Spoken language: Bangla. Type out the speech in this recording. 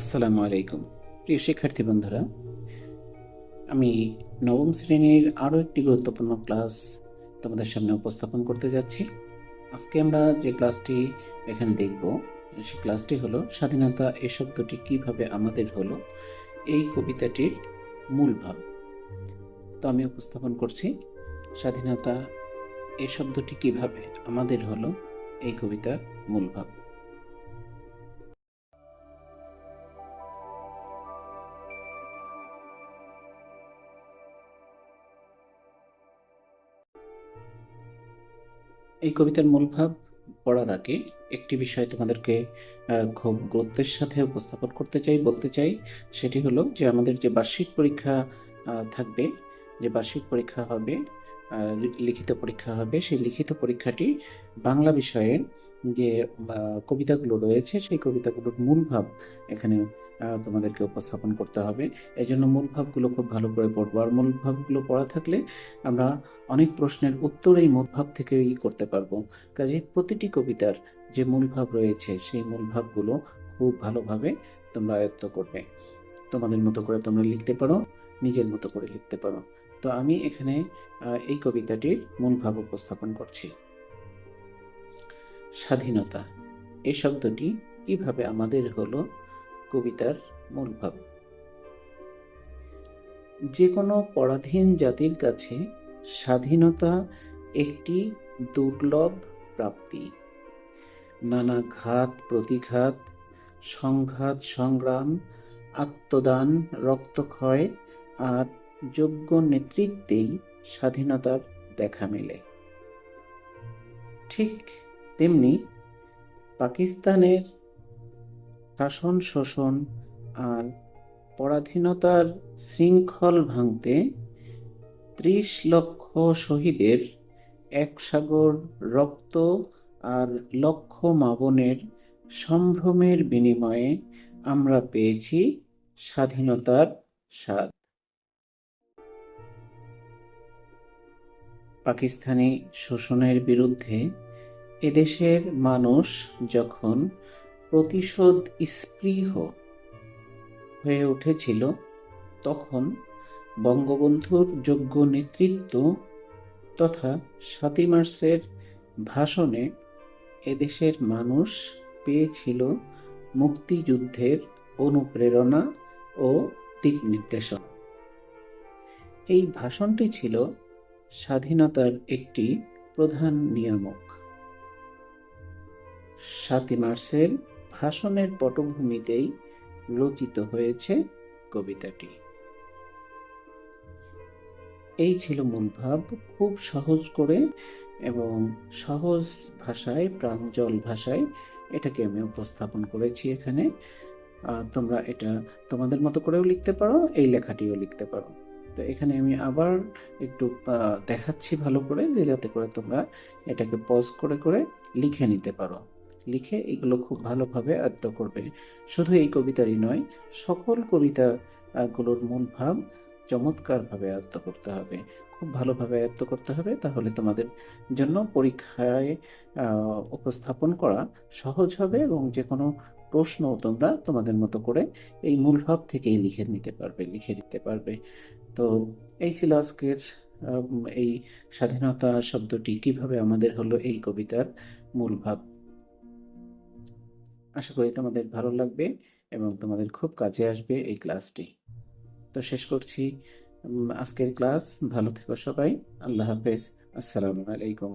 আসসালামু আলাইকুম। প্রিয় শিক্ষার্থী বন্ধুরা, আমি নবম শ্রেণির আরও একটি গুরুত্বপূর্ণ ক্লাস তোমাদের সামনে উপস্থাপন করতে যাচ্ছি। আজকে আমরা যে ক্লাসটি এখানে দেখব, সেই ক্লাসটি হলো স্বাধীনতা এই শব্দটি কীভাবে আমাদের হলো, এই কবিতাটির মূল ভাব। তো আমি উপস্থাপন করছি, স্বাধীনতা এই শব্দটি কীভাবে আমাদের হলো, এই কবিতার মূল ভাব। এই কবিতার মূল ভাব পড়ার আগে একটি বিষয় তোমাদেরকে খুব গুরুত্বের সাথে উপস্থাপন করতে চাই, বলতে চাই, সেটি হলো যে আমাদের যে বার্ষিক পরীক্ষা থাকবে যে বার্ষিক পরীক্ষা হবে লিখিত পরীক্ষা হবে, সেই লিখিত পরীক্ষাটি বাংলা বিষয়ের যে কবিতাগুলো রয়েছে, সেই কবিতাগুলোর মূল ভাব এখানে তোমাদেরকে উপস্থাপন করতে হবে। এই জন্য মূল ভাবগুলো খুব ভালো করে পড়ব। আর মূল ভাবগুলো পড়া থাকলে আমরা অনেক প্রশ্নের উত্তর এই মূল ভাব থেকেই করতে পারব। কাজে প্রতিটি কবিতার যে মূল ভাব রয়েছে, সেই মূল ভাবগুলো খুব ভালোভাবে তোমরা আয়ত্ত করবে। তোমাদের মতো করে তোমরা লিখতে পারো, নিজের মতো করে লিখতে পারো। তো আমি এখানে এই কবিতাটির মূল ভাব উপস্থাপন করছি। স্বাধীনতা এই শব্দটি কীভাবে আমাদের হলো কবিতার মূল ভাব যে কোনো পরাধীন জাতির কাছে স্বাধীনতা একটি দুর্লভ প্রাপ্তি। নানা ঘাত প্রতিঘাত, সংঘাত সংগ্রাম, আত্মদান, রক্তক্ষয় আর যোগ্য নেতৃত্বেই স্বাধীনতার দেখা মেলে। ঠিক তেমনি পাকিস্তানের শাসন শোষণ আর পরাধীনতার শৃঙ্খল ভাঙতে ত্রিশ লক্ষ শহীদের এক সাগর রক্ত আর লক্ষ মাবনের সম্ভ্রমের বিনিময়ে আমরা পেয়েছি স্বাধীনতার স্বাদ। পাকিস্তানি শোষণের বিরুদ্ধে এদেশের মানুষ যখন প্রতিশোধ স্পৃহ হয়ে উঠেছিল, তখন বঙ্গবন্ধুর যোগ্য নেতৃত্ব তথা সাতই মার্চের ভাষণে এদেশের মানুষ পেয়েছিল মুক্তিযুদ্ধের অনুপ্রেরণা ও দিক নির্দেশনা। এই ভাষণটি ছিল স্বাধীনতার একটি প্রধান নিয়ামক। সাতই মার্চের ভাষণের পটভূমিতেই রচিত হয়েছে কবিতাটি। এই ছিল মূল ভাব, খুব সহজ করে এবং সহজ ভাষায়, প্রাঞ্জল ভাষায় এটাকে আমি উপস্থাপন করেছি এখানে। তোমরা এটা তোমাদের মতো করেও লিখতে পারো, এই লেখাটিও লিখতে পারো। তো এখানে আমি আবার একটু দেখাচ্ছি ভালো করে যে যাতে করে তোমরা এটাকে পজ করে করে লিখে নিতে পারো। লিখে এগুলো খুব ভালোভাবে আয়ত্ত করবে। শুধু এই কবিতারই নয়, সকল কবিতা গুলোর মূল ভাব চমৎকারভাবে আয়ত্ত করতে হবে। খুব ভালোভাবে আয়ত্ত করতে হবে, তাহলে তোমাদের জন্য পরীক্ষায় উপস্থাপন করা সহজ হবে এবং যে কোনো প্রশ্ন তোমরা তোমাদের মতো করে এই মূল ভাব থেকেই লিখে নিতে পারবে, লিখে দিতে পারবে। তো এই ছিল আজকের এই স্বাধীনতা শব্দটি, কীভাবে আমাদের হলো এই কবিতার মূল ভাব। আশা করি তোমাদের ভালো লাগবে এবং তোমাদের খুব কাজে আসবে এই ক্লাসটি। তো শেষ করছি আজকের ক্লাস। ভালো থেকো সবাই। আল্লাহ হাফেজ। আসসালামু আলাইকুম।